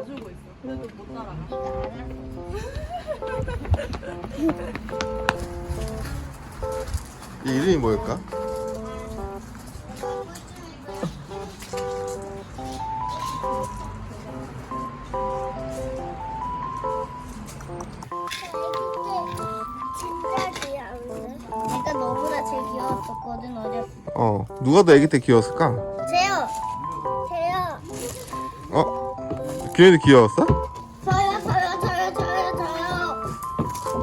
봐주고 있어. 그래도 못 따라가. 이 이름이 뭐일까? 진짜 귀여운데. 내가 너보다 제일 귀여웠었거든 어렸을 때. 어 누가 더 아기 때 귀여웠을까? 규현이 귀여웠어? 저요 저요 저요 저요 저요.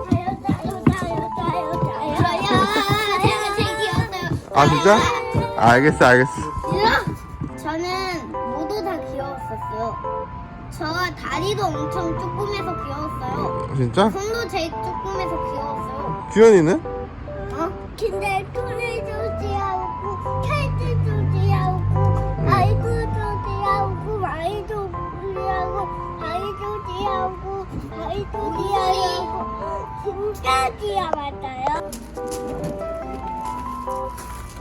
저요 저요 저요 저요 저요. 저요. 제가 제일 귀여웠어요. 아 진짜? 알겠어 알겠어 얘들아, 저는 모두 다 귀여웠었어요. 저 다리도 엄청 조그매서 귀여웠어요. 진짜? 손도 제일 조그매서 귀여웠어요. 규현이는? 어? 근데 손을 조지하고 칼도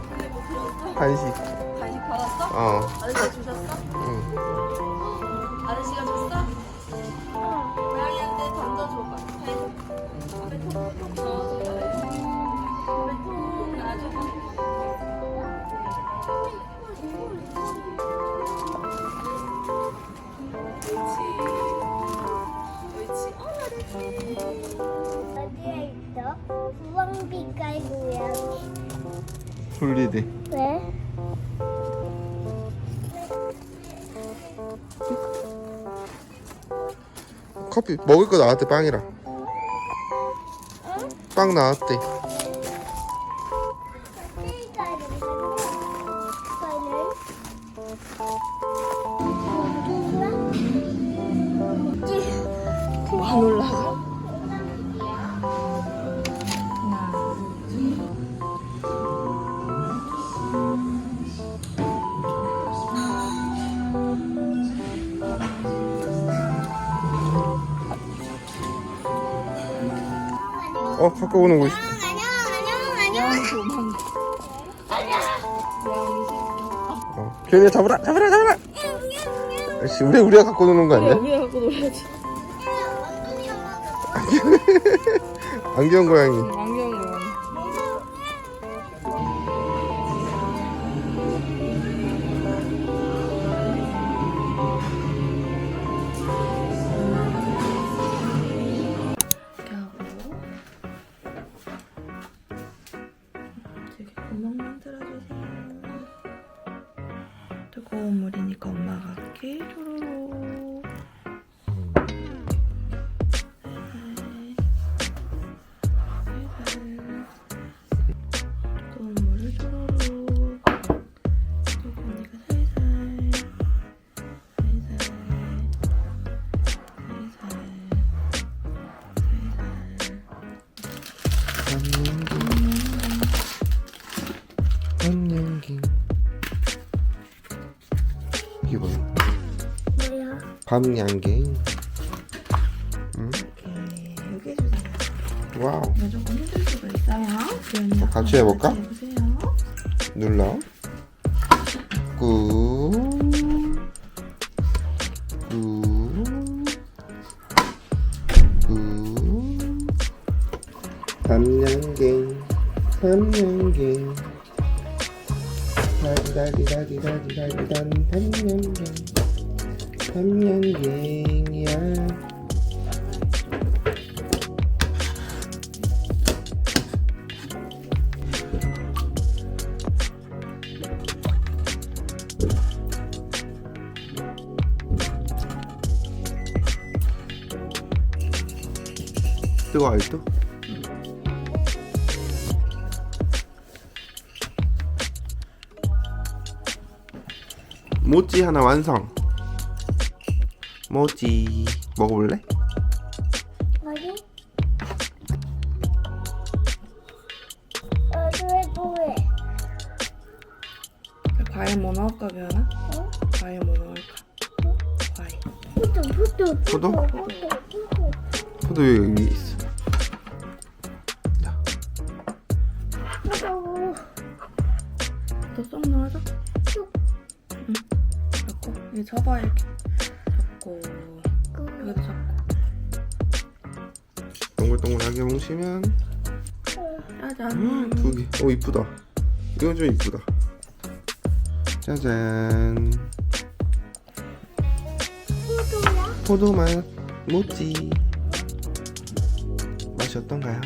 근데 뭐 들었어? 간식 간식 받았어? 어 아저씨가 주셨어? 응. 아저씨가 줬어? 고양이한테 던져줘봐. 배. 앞에 톡톡 넣어줘. 앞에 톡 놔줘봐. 옳지. 옳지. 어, 잘했지. 있어? 주황빛깔 고양이. 졸리대 왜? 커피 먹을 거 나왔대 빵이랑 응? 빵 나왔대 안 올라가? 어 갖고 오는 거 있어 안녕 안녕 안녕 어. 규현이가 잡으라 잡으라 잡으라 씨, 우리 우리가 갖고 노는 거 아니야? 우리가 갖고 놀아야지. 안경 고양이 뜨거운 물이니까 엄마가. 살살. 뜨거운 물을 쪼로로. 그리고 언니가 살살. 살살. 살살. 밤양 밤양갱 응? 이렇게 여기 해주세요. 와우 이거 조금 힘들 수도 있어요. 어, 같이 해볼까? 해보세요. 눌러 꾹 꾹, 꾹. 밤양갱 밤양갱 다디다디다디다디다디단 밤양갱 밤양갱이야 뜨거워 아직도? 모찌 하나 완성 모찌 먹어볼래? 어디? 어디에 뭐해? 과일 뭐 넣을까, 기현아? 어? 과일 뭐 넣을까? 과일. 포도 포도 포도? 포도 포도 포도 여기 있어 포도 더쏙 넣어줘. 쑥. 응. 잡고. 이거 잡고 여기도 잡고 동글동글하게 뭉치면 짜잔. 음, 두개. 오 어, 이쁘다. 이건 좀 이쁘다. 짜잔. 포도맛 모찌. 맛이 어떤가요?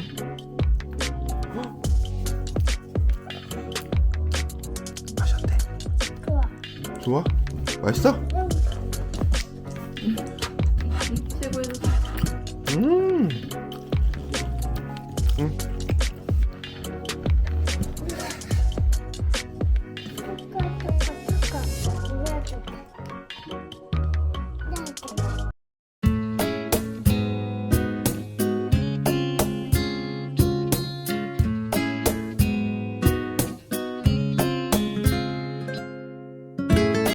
맛이 어때? 좋아. 좋아? 맛있어?